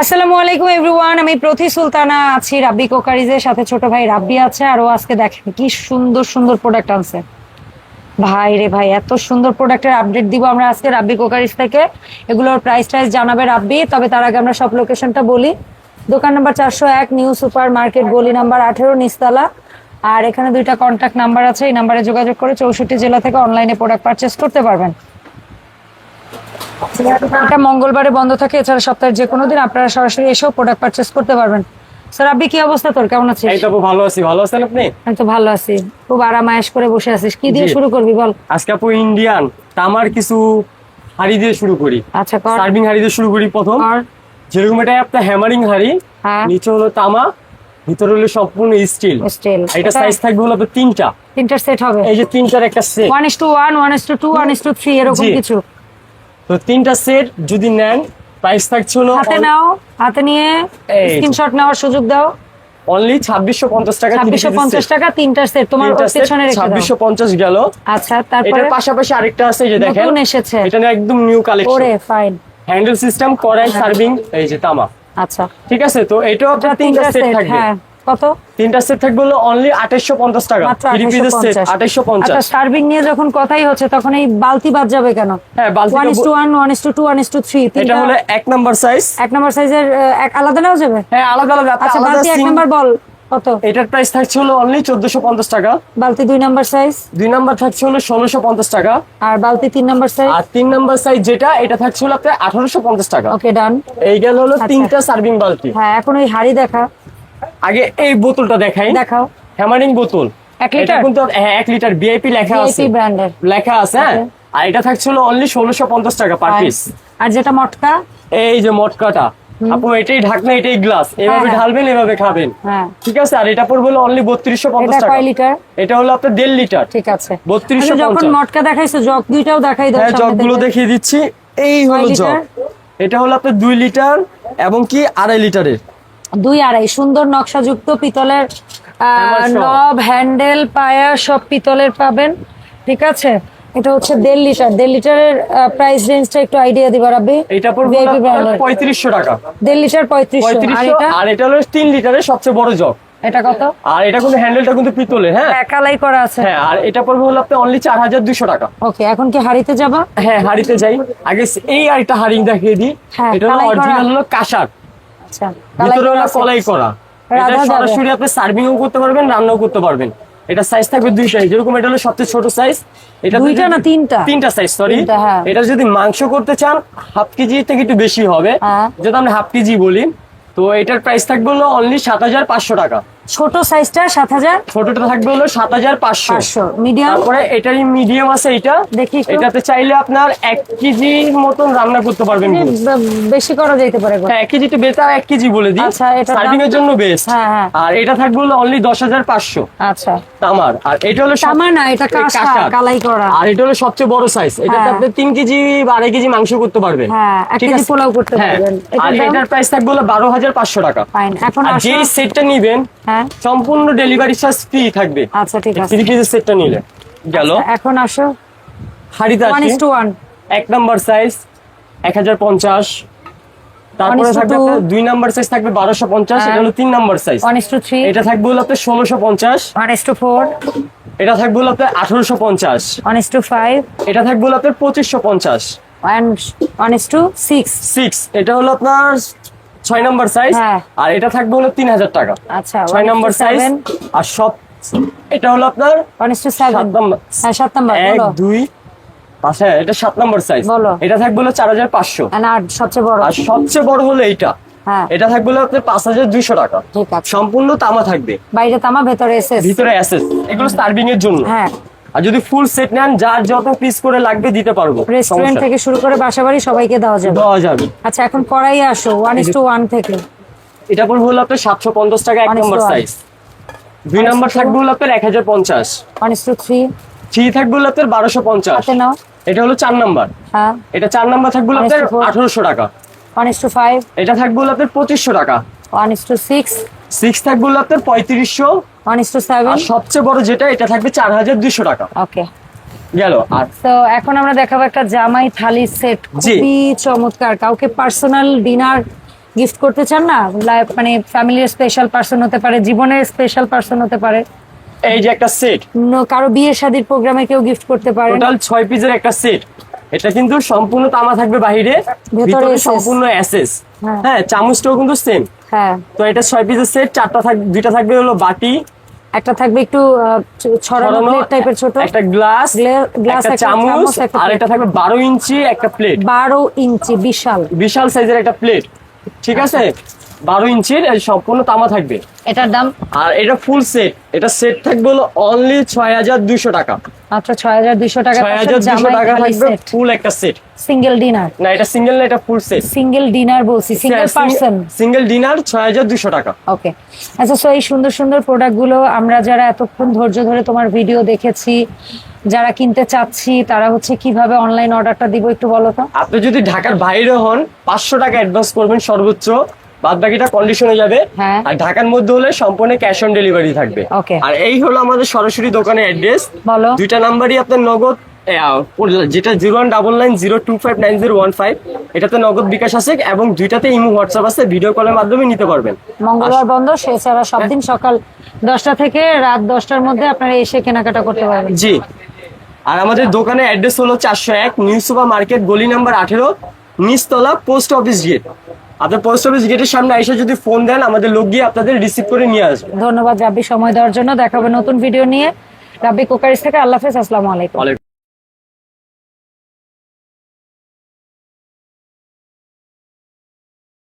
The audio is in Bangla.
আসসালামু আলাইকুম এভরিওয়ান আমি প্রতি সুলতানা আছি, রাব্বি কোকারিজের সাথে ছোট ভাই রাব্বি আছে আর ও আজকে দেখেন কি সুন্দর সুন্দর প্রোডাক্ট আনছে। ভাই রে ভাই, এত সুন্দর প্রোডাক্টের আপডেট দিব আমরা আজকে রাব্বি কোকারিজ থেকে। এগুলোর প্রাইস টাইস জানাবে রাব্বি, তবে তার আগে আমরা সব লোকেশনটা বলি। দোকান নাম্বার চারশো এক নিউ সুপার মার্কেট গলি নাম্বার আঠেরো নিস্তালা আর এখানে দুইটা কন্ট্যাক্ট নাম্বার আছে, এই নাম্বারে যোগাযোগ করে চৌষট্টি জেলা থেকে অনলাইনে প্রোডাক্ট পারচেস করতে পারবেন। এটা মঙ্গলবারে বন্ধ থাকে এছাড়া সপ্তাহের যে কোনো দিন আপনারা সরাসরি এসেও প্রোডাক্ট পারচেস করতে পারবেন। স্যার আপনি কি অবস্থা তোর? কেমন আছিস? এই তো ভালো আছি। ভালো আছেন আপনি? আমি তো ভালো আছি। খুব আরাম আয়েশ করে বসে আছিস। কি দিয়ে শুরু করবি বল? আজকে আপু ইন্ডিয়ান তামার কিছু হাড়ি দিয়ে শুরু করি। আচ্ছা কর। সার্ভিং হাড়ি দিয়ে শুরু করি প্রথম। কর। যেরকম এটা আপনার হ্যামারিং হাড়ি হ্যাঁ। নিচে হলো তামা ভিতরে হলো সম্পূর্ণ স্টিল স্টিল এটা সাইজ থাকবে হলো আপনার তিনটা। তিনটার সেট হবে। এই যে তিনটার একটা set one is to one one is to two one is to three এরকম কিছু। তো তিনটা সেট যদি নেন প্রাইস থাকছে হলো হাতে নাও হাতে নিয়ে। স্ক্রিনশট নেওয়ার সুযোগ দাও। অনলি ছাব্বিশশো পঞ্চাশ টাকা ছাব্বিশশো পঞ্চাশ টাকা তিনটার সেট তোমার পেছনে রেখে দাও। ছাব্বিশশো পঞ্চাশ গেল। আচ্ছা তারপরে? এটার পাশাপাশি আরেকটা আছে যে দেখেন। নতুন এসেছে। এটা একদম নিউ কালেকশন ওরে ফাইন হ্যান্ডেল সিস্টেম করাই সার্ভিং এই যে তামা। আচ্ছা। ঠিক আছে তো এটাও আপনার তিনটা তিনটা সেট সেট থাকবে। হ্যাঁ। কত? তিনটা সেট থাকবে হলো অনলি আঠাইশশো পঞ্চাশ টাকা। থ্রি পিসের সেট আঠাইশশো পঞ্চাশ। আচ্ছা সার্ভিং নিয়ে যখন কথাই হচ্ছে তখন এই বালতি বাদ যাবে কেন? হ্যাঁ টু ওয়ান টু থ্রি এটা হলো এক নাম্বার সাইজ এক নম্বর সাইজের এক আলাদা নেওয়া যাবে? হ্যাঁ আলাদা আলাদা। আচ্ছা বালতি এক নম্বর বল কত? এটার প্রাইস থাকছে হলো অনলি চোদ্দশো পঞ্চাশ টাকা। বালতি দুই নম্বর সাইজ দুই নাম্বার থাকছে হলো ষোলোশো পঞ্চাশ টাকা। আর বালতি তিন নম্বর সাইজ আর তিন নাম্বার সাইজ যেটা এটা থাকছে হলো আপনার আঠারোশো পঞ্চাশ টাকা। ওকে ডান এই গেল হলো আচ্ছা। তিনটা সার্ভিং বালতি। হ্যাঁ এখন ওই হাড়ি দেখা। আগে এই বোতলটা দেখাই। দেখাও। হ্যামারিং বোতল। এক লিটার? কিন্তু হ্যাঁ এক লিটার বিআইপি লেখা আছে। ব্র্যান্ডের লেখা আছে হ্যাঁ? আর এটা থাকছিল অনলি ষোলোশো পঞ্চাশ টাকা পার পিস আর যেটা মটকা? এই যে মটকাটা। আপু এটাই ঢাকনা এটাই গ্লাস এভাবে হ্যাঁ। ঢালবেন এভাবে খাবেন। হ্যাঁ। ঠিক আছে? আর এটা পড়বে অনলি বত্রিশশো পঞ্চাশ টাকা। লিটার? এটা হলো আপনার দেড় লিটার। ঠিক আছে। 3250 আচ্ছা, যখন মটকা দেখাইছো জগ দুইটাও দেখাই দাও হ্যাঁ জগগুলো থেকে। দেখিয়ে দিচ্ছি। এই হলো জগ। এটা হলো আপনার দুই লিটার এবং কি আড়াই লিটারের। দুই আড়াই সুন্দর নকশাযুক্ত পিতলের নব হ্যান্ডেল পায়া সব পিতলের পাবেন ঠিক আছে? এটা হচ্ছে দেড় লিটার দেড় লিটারের প্রাইস রেঞ্জটা একটু আইডিয়া দিবা রাব্বি এটা পড়বে পঁয়ত্রিশশো টাকা। দেড় লিটার পঁয়ত্রিশশো। আর এটা? হলো তিন লিটারের সবচেয়ে বড় জগ। এটা কত? আর এটা কিন্তু হ্যান্ডেলটা কিন্তু পিতলের হ্যাঁ? একালাই করা আছে। হ্যাঁ আর এটা পড়বে হলো আপনার অনলি চার হাজার দুশো টাকা। ওকে এখন কি হাড়িতে যাবা? হ্যাঁ হাড়িতে যাই। আগে এই আরেকটা হাড়ি দেখিয়ে দিই। হ্যাঁ, এটা হলো অরিজিনাল হলো কাঁসার। আচ্ছা ভিতরে হলো কলাই করা। এটা সরাসরি আপনি সার্ভিংও করতে পারবেন রান্নাও করতে পারবেন। এটা সাইজ থাকবে দুই সাইজ যেরকম এটা হলো সবচেয়ে ছোট সাইজ এটা দুইটা না তিনটা? তিনটা সাইজ সরি হ্যাঁ। এটা যদি মাংস করতে চান হাফ কেজি থেকে একটু বেশি হবে। হ্যাঁ। যদি আমরা হাফ কেজি বলি তো এটার প্রাইস থাকবে হলো অনলি সাত হাজার পাঁচশো টাকা। ছোট সাইজটা সাত হাজার ছোটটা থাকবে হলো সাত হাজার পাঁচশো। পাঁচশো। মিডিয়াম তারপরে এটারই মিডিয়াম আছে এটা দেখি। এটাতে চাইলে আপনার এক কেজির মতন রান্না করতে পারবেন বেশি করা যেতে পারে হ্যাঁ কেজি তো কেজি বলে দিই। আচ্ছা, এটার সার্ভিং এর জন্য বেস্ট হ্যাঁ, হ্যাঁ। আর এটা থাকবে হলো অনলি দশ হাজার পাঁচশো। আচ্ছা। তামার। আর এটা হলো সব- তামা না এটা কালাই করা। আর এটা হলো সবচেয়ে বড় সাইজ এটাতে হ্যাঁ। আপনি তিন কেজি বা আড়াই কেজি মাংস করতে পারবেন। হ্যাঁ, কেজি পোলাও করতে। পারবেন। আর এটার প্রাইস থাকবে হলো বারো হাজার পাঁচশো টাকা। ফাইন এখন আর যেই সেটটা নিবেন হ্যাঁ। সম্পূর্ণ ডেলিভারি চার্জ ফ্রি থাকবে। আচ্ছা ঠিক আছে। থ্রি পিসের সেটটা নিলে। গেল। এখন আসো। হাড়িতে আসি ইস টু ওয়ান এক নাম্বার সাইজ এক হাজার পঞ্চাশ। তারপরে থাকবে দুই নাম্বার সাইজ থাকবে বারোশো পঞ্চাশ হ্যাঁ। এটা হলো তিন number size one is to three এটা থাকবে হলো আপনার ষোলোশো পঞ্চাশ। ওয়ান ইস টু ফোর এটা থাকবে হলো আপনার আঠারোশো পঞ্চাশ। ওয়ান ইস টু ফাইভ এটা থাকবে হলো আপনার পঁচিশশো পঞ্চাশ। One one is to six six এটা হলো আপনার ছয় নাম্বার সাইজ হ্যাঁ। আর এটা থাকবে হলো তিন হাজার টাকা। আচ্ছা ছয় নাম্বার সাইজ আর সব এটা হলো আপনার সাত নাম্বার। হ্যাঁ এক দুই হ্যাঁ এটা সাত নাম্বার সাইজ। এটা থাকবে হলো চার হাজার পাঁচশো। আর সবচেয়ে বড়। আর সবচেয়ে বড় হলো এইটা। এটা থাকবে হলো আপনার পাঁচ হাজার দুইশো টাকা। সম্পূর্ণ তামা থাকবে। বাইরে তামা ভেতরে এসে ভিতরে অ্যাসেস এগুলো সার্ভিং এর জন্য। হ্যাঁ। আর যদি ফুল সেট নেন যার যত পিস করে লাগবে দিতে পারব। রেস্টুরেন্ট থেকে শুরু করে বাসা বাড়ি সবাইকে দেওয়া যাবে। দেওয়া যাবে। আচ্ছা এখন কড়াই আসো ওয়ান ইস টু ওয়ান থেকে। এটা পড়বে হলো আপনার সাতশো পঞ্চাশ টাকা এক নম্বর সাইজ দুই নম্বর থাকবে হলো আপনার এক হাজার পঞ্চাশ। One is to three three থাকবে হলো আপনার বারোশো পঞ্চাশ। এটা হলো চার নাম্বার হ্যাঁ। এটা চার নাম্বার থাকবে হলো আপনার. আঠারোশো টাকা। ওয়ান ইস টু ফাইভ এটা থাকবে হলো আপনার পঁচিশশো টাকা। One is to six six থাকবে হলো আপনার পঁয়ত্রিশশো। সবচেয়ে বড় যেটা এটা থাকবে চার হাজার দুইশো টাকা। ওকে গেল আর তো এখন আমরা দেখাবো একটা জামাই থালি সেট। খুবই চমৎকার। কাউকে পার্সোনাল ডিনার গিফট করতে চান না মানে ফ্যামিলির স্পেশাল পার্সন হতে পারে জীবনের স্পেশাল পার্সন হতে পারে। এই যে একটা সেট কারও বিয়ে শাদীর প্রোগ্রামে কেউ গিফট করতে পারে টোটাল ছয় পিসের একটা সেট এটা কিন্তু সম্পূর্ণ তামা থাকবে বাহিরে ভেতরে সম্পূর্ণ হ্যাঁ। হ্যাঁ চামচটাও কিন্তু সেম হ্যাঁ। তো এটা ছয় পিসের সেট চারটা থাকবে দুইটা থাকবে হলো বাটি একটা থাকবে একটু ছড়ানো প্লেট টাইপের ছোট। একটা গ্লাস গ্লাস, একটা চামচ আর একটা থাকবে বারো ইঞ্চি একটা প্লেট বারো ইঞ্চি বিশাল। বিশাল সাইজের একটা প্লেট ঠিক আছে? বারো ইঞ্চির এই সম্পূর্ণ তামা থাকবে। এটার দাম? আর এটা ফুল সেট এটা সেট থাকবে হলো অনলি ছয় হাজার দুইশো টাকা। মাত্র ছয় হাজার দুইশো টাকা ছয় হাজার দুইশো টাকা থাকবে ফুল একটা সেট সিঙ্গেল ডিনার না এটা সিঙ্গেল না এটা ফুল সেট সিঙ্গেল ডিনার বলছি সিঙ্গেল পার্সন সিঙ্গেল ডিনার ছয় হাজার দুইশো টাকা। ওকে আচ্ছা সো এই সুন্দর সুন্দর প্রোডাক্টগুলো আমরা যারা এতক্ষণ ধৈর্য ধরে তোমার ভিডিও দেখেছি যারা কিনতে চাচ্ছি তারা হচ্ছে কীভাবে অনলাইন অর্ডারটা দিব একটু বলো তো? আপনি যদি ঢাকার বাইরে হন পাঁচশো টাকা অ্যাডভান্স করবেন সর্বোচ্চ। বাদ বাকিটা কন্ডিশনে যাবে। হ্যাঁ। আর ঢাকার মধ্যে হলে সম্পূর্ণ ক্যাশ অন ডেলিভারি থাকবে। আর এই হলো আমাদের সরাসরি দোকানের অ্যাড্রেস দুইটা নাম্বারই আপনার নগদ যেটা zero one double nine zero two five nine zero one five এটাতে নগদ বিকাশ আছে এবং দুইটাতে ইমো হোয়াটসঅ্যাপ আছে ভিডিও কলের মাধ্যমে নিতে পারবেন। মঙ্গলবার বন্ধ সেছাড়া সব দিন সকাল দশটা থেকে রাত দশটার মধ্যে আপনারা এসে কেনাকাটা করতে পারবেন। জি। আর আমাদের দোকানের অ্যাড্রেস হলো চারশো এক নিউ সুপার মার্কেট গলি নাম্বার আঠেরো নিচতলা পোস্ট অফিস গেট আপনার পোস্ট অফিস গেটের সামনে এসে যদি ফোন দেন আমাদের লোক গিয়ে আপনাদের রিসিভ করে নিয়ে আসবে। ধন্যবাদ রাব্বি সময় দেওয়ার জন্য। দেখাবে নতুন ভিডিও নিয়ে। রাব্বি কোকারিস থেকে আল্লাহ হাফেজ আসসালামু আলাইকুম।